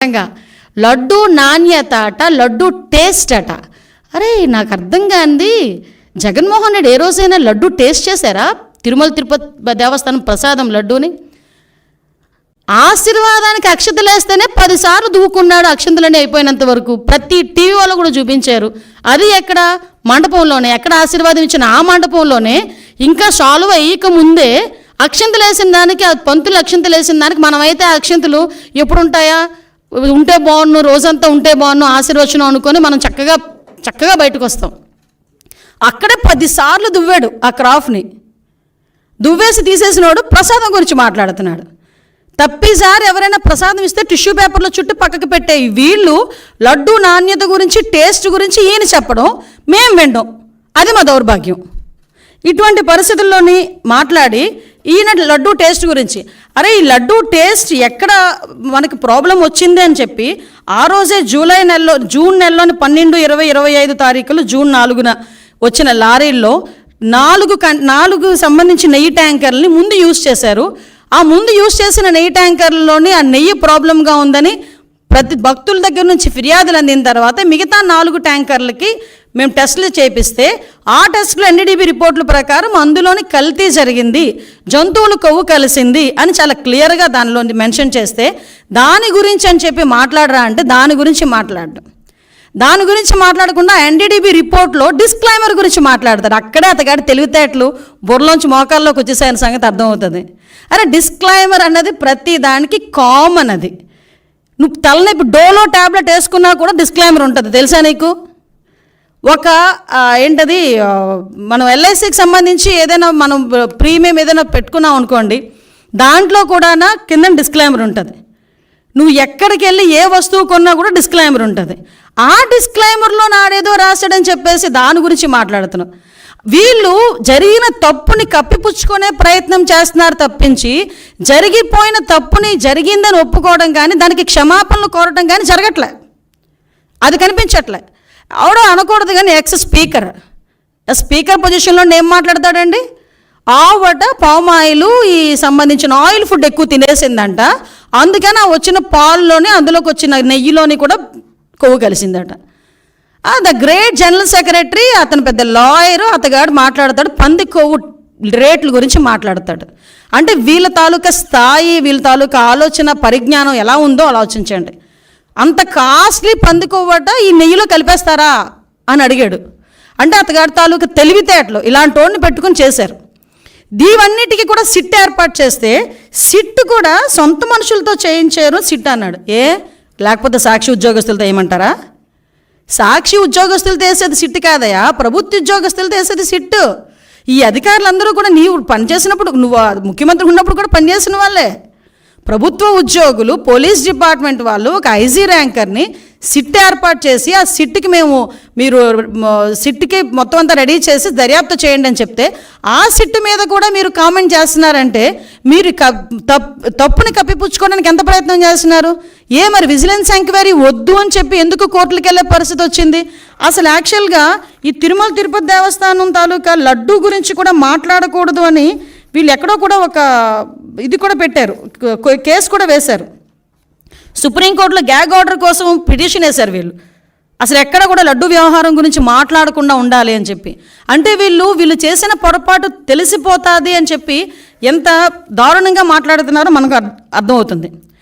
నిజంగా. లడ్డు నాణ్యత అట లడ్డు టేస్ట్ అట. అరే నాకు అర్థం కాంది. జగన్మోహన్ రెడ్డి ఏ రోజైనా లడ్డు టేస్ట్ చేశారా? తిరుమల తిరుపతి దేవస్థానం ప్రసాదం లడ్డూని. ఆశీర్వాదానికి అక్షతలేస్తేనే పదిసార్లు దూకున్నాడు అక్షంతలని అయిపోయినంత వరకు. ప్రతి టీవీ వాళ్ళు కూడా చూపించారు. అది ఎక్కడ? మండపంలోనే. ఎక్కడ ఆశీర్వాదం ఇచ్చిన ఆ మండపంలోనే. ఇంకా సాల్వ్ అయ్యక ముందే అక్షంతలు వేసిన దానికి ఆ పంతులు అక్షంతలు వేసిన దానికి మనమైతే ఆ అక్షంతలు ఎప్పుడు ఉంటాయా ఉంటే బాగున్ను రోజంతా ఉంటే బాగున్ను ఆశీర్వచనం అనుకొని మనం చక్కగా చక్కగా బయటకు వస్తాం అక్కడే పదిసార్లు దువ్వాడు ఆ క్రాఫ్ని దువ్వేసి తీసేసినోడు ప్రసాదం గురించి మాట్లాడుతున్నాడు. తప్పిసారి ఎవరైనా ప్రసాదం ఇస్తే టిష్యూ పేపర్లో చుట్టూ పక్కకి పెట్టే వీళ్ళు లడ్డు నాణ్యత గురించి టేస్ట్ గురించి ఈయన చెప్పడం మేం వినడం. అది మా దౌర్భాగ్యం. ఇటువంటి పరిస్థితుల్లోని మాట్లాడి ఈయన లడ్డు టేస్ట్ గురించి. అరే ఈ లడ్డు టేస్ట్ ఎక్కడ మనకి ప్రాబ్లం వచ్చింది అని చెప్పి ఆ రోజే జూలై నెలలో జూన్ నెలలోని పన్నెండు ఇరవై ఇరవై ఐదు తారీఖులు జూన్ నాలుగున వచ్చిన లారీల్లో నాలుగు కం నాలుగు సంబంధించి నెయ్యి ట్యాంకర్ని ముందు యూజ్ చేశారు. ఆ ముందు యూజ్ చేసిన నెయ్యి ట్యాంకర్లోని ఆ నెయ్యి ప్రాబ్లంగా ఉందని ప్రతి భక్తుల దగ్గర నుంచి ఫిర్యాదులు అందిన తర్వాత మిగతా నాలుగు ట్యాంకర్లకి మేము టెస్టులు చేపిస్తే ఆ టెస్టులు ఎన్డీడీబీ రిపోర్టుల ప్రకారం అందులోని కల్తీ జరిగింది జంతువులు కొవ్వు కలిసింది అని చాలా క్లియర్గా దానిలో మెన్షన్ చేస్తే దాని గురించి అని చెప్పి మాట్లాడరా అంటే దాని గురించి మాట్లాడడం. దాని గురించి మాట్లాడకుండా ఎన్డీడీబీ రిపోర్ట్లో డిస్క్లైమర్ గురించి మాట్లాడతారు. అక్కడే అతగాడి తెలివితేటలు బుర్రలోంచి మోకాల్లోకి వచ్చేసాయని సంగతి అర్థమవుతుంది. అరే డిస్క్లైమర్ అన్నది ప్రతి దానికి కామన్ అది. నువ్వు తలనొప్పి డోలో ట్యాబ్లెట్ వేసుకున్నా కూడా డిస్క్లైమర్ ఉంటుంది. తెలుసా నీకు? ఒక ఏంటది మనం ఎల్ఐసికి సంబంధించి ఏదైనా మనం ప్రీమియం ఏదైనా పెట్టుకున్నాం అనుకోండి దాంట్లో కూడా కింద డిస్క్లైమర్ ఉంటుంది. నువ్వు ఎక్కడికి వెళ్ళి ఏ వస్తువు కొన్నా కూడా డిస్క్లైమర్ ఉంటుంది. ఆ డిస్క్లైమర్లో నాడేదో రాశాడని చెప్పేసి దాని గురించి మాట్లాడుతున్నావు వీళ్ళు జరిగిన తప్పుని కప్పిపుచ్చుకునే ప్రయత్నం చేస్తున్నారు తప్పించి జరిగిపోయిన తప్పుని జరిగిందని ఒప్పుకోవడం కానీ దానికి క్షమాపణలు కోరడం కానీ జరగట్లే. అది కనిపించట్లే. ఆవిడ అనకూడదు కానీ ఎక్స్ స్పీకర్. స్పీకర్ పొజిషన్లో ఏం మాట్లాడతాడండి? ఆవట పామ్ ఆయిల్ ఈ సంబంధించిన ఆయిల్ ఫుడ్ ఎక్కువ తినేసిందంట. అందుకని ఆ వచ్చిన పాల్లోనే అందులోకి వచ్చిన నెయ్యిలోని కూడా కొవ్వు కలిసిందట. ద గ్రేట్ జనరల్ సెక్రటరీ అతను పెద్ద లాయరు అతగాడు మాట్లాడతాడు పంది కొవ్వు రేట్ల గురించి మాట్లాడతాడు. అంటే వీళ్ళ తాలూకా స్థాయి వీళ్ళ తాలూకా ఆలోచన పరిజ్ఞానం ఎలా ఉందో ఆలోచించండి. అంత కాస్ట్లీ పంది ఈ నెయ్యిలో కలిపేస్తారా అని అడిగాడు. అంటే అతగాడి తాలూకా తెలివితేటలు ఇలాంటి వాడిని పెట్టుకుని చేశారు. దీవన్నిటికీ కూడా సిట్ ఏర్పాటు చేస్తే సిట్ కూడా సొంత మనుషులతో చేయించారు సిట్ అన్నాడు. ఏ? లేకపోతే సాక్షి ఉద్యోగస్తులతో ఏమంటారా సాక్షి ఉద్యోగస్తులు చేసేది సిట్టు కాదయా ప్రభుత్వ ఉద్యోగస్తులు చేసేది సిట్టు ఈ అధికారులందరూ కూడా నీవు పనిచేసినప్పుడు నువ్వు ముఖ్యమంత్రి ఉన్నప్పుడు కూడా పనిచేసిన వాళ్ళే. ప్రభుత్వ ఉద్యోగులు పోలీస్ డిపార్ట్మెంట్ వాళ్ళు ఒక ఐజీ ర్యాంకర్ని సిట్ ఏర్పాటు చేసి ఆ సిట్కి మేము మీరు సిట్కి మొత్తం అంతా రెడీ చేసి దర్యాప్తు చేయండి అని చెప్తే ఆ సిట్ మీద కూడా మీరు కామెంట్ చేస్తున్నారంటే మీరు క- తప్పుని కప్పిపుచ్చుకోవడానికి ఎంత ప్రయత్నం చేస్తున్నారు? ఏ మరి విజిలెన్స్ ఎంక్వైరీ వద్దు అని చెప్పి ఎందుకు కోర్టులకు వెళ్ళే పరిస్థితి వచ్చింది? అసలు యాక్చువల్గా ఈ తిరుమల తిరుపతి దేవస్థానం తాలూకా లడ్డు గురించి కూడా మాట్లాడకూడదు అని వీళ్ళు ఎక్కడో కూడా ఒక ఇది కూడా పెట్టారు. కేసు కూడా వేశారు. సుప్రీంకోర్టులో గ్యాగ్ ఆర్డర్ కోసం పిటిషన్ వేశారు వీళ్ళు. అసలు ఎక్కడ కూడా లడ్డు వ్యవహారం గురించి మాట్లాడకుండా ఉండాలి అని చెప్పి. అంటే వీళ్ళు వీళ్ళు చేసిన పొరపాటు తెలిసిపోతుంది అని చెప్పి ఎంత దారుణంగా మాట్లాడుతున్నారో మనకు అర్థ- అర్థమవుతుంది.